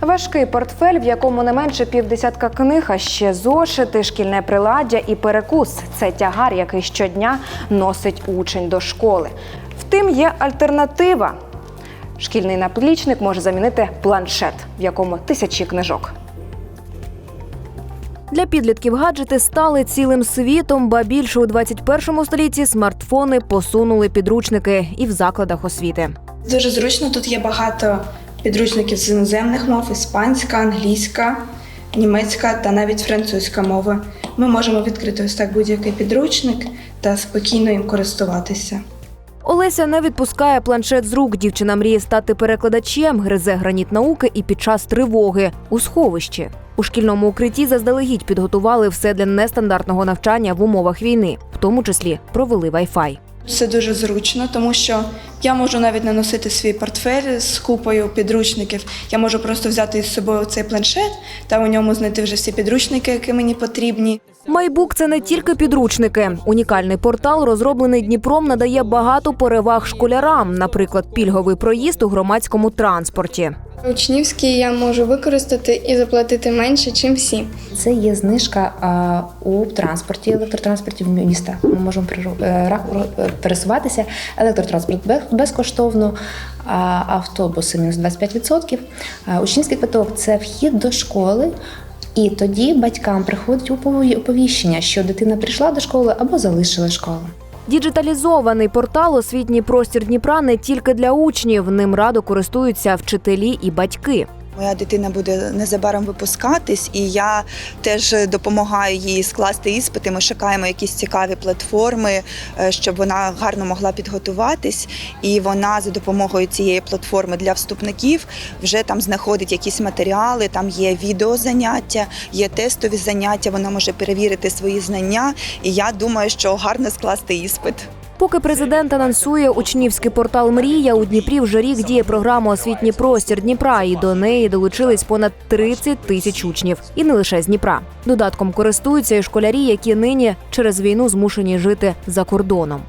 Важкий портфель, в якому не менше півдесятка книг, а ще зошити, шкільне приладдя і перекус це тягар, який щодня носить учень до школи. Втім, є альтернатива. Шкільний наплічник може замінити планшет, в якому тисячі книжок. Для підлітків гаджети стали цілим світом, ба більше у 21 столітті смартфони посунули підручники і в закладах освіти. Дуже зручно, тут є багато підручників з іноземних мов: іспанська, англійська, німецька та навіть французька мови. Ми можемо відкрити ось так будь-який підручник та спокійно їм користуватися. Олеся не відпускає планшет з рук. Дівчина мріє стати перекладачем, гризе граніт науки і під час тривоги у сховищі. У шкільному укритті заздалегідь підготували все для нестандартного навчання в умовах війни, в тому числі провели вай-фай. Це дуже зручно, тому що я можу навіть не носити свій портфель з купою підручників. Я можу просто взяти із собою цей планшет та у ньому знайти вже всі підручники, які мені потрібні. Майбук це не тільки підручники. Унікальний портал, розроблений Дніпром, надає багато переваг школярам, наприклад, пільговий проїзд у громадському транспорті. Учнівський я можу використати і заплатити менше, чим всі. Це є знижка а, у транспорті, електротранспорті в міста. Ми можемо е, е, пересуватися. Електротранспорт безкоштовно, а автобуси мінус 25%. А, Учнівський квиток це вхід до школи. І тоді батькам приходить оповіщення, що дитина прийшла до школи або залишила школу. Діджиталізований портал освітній простір Дніпра не тільки для учнів. Ним радо користуються вчителі і батьки. Моя дитина буде незабаром випускатись, і я теж допомагаю їй скласти іспити. Ми шукаємо якісь цікаві платформи, е, щоб вона гарно могла підготуватись. І вона за допомогою цієї платформи для вступників вже там знаходить якісь матеріали. Там є відеозаняття, є тестові заняття. Вона може перевірити свої знання. І я думаю, що гарно скласти іспит. Поки президент анонсує учнівський портал Мрія у Дніпрі вже рік діє програма Освітній простір Дніпра, і до неї долучились понад 30 тисяч учнів, і не лише з Дніпра. Додатком користуються і школярі, які нині через війну змушені жити за кордоном.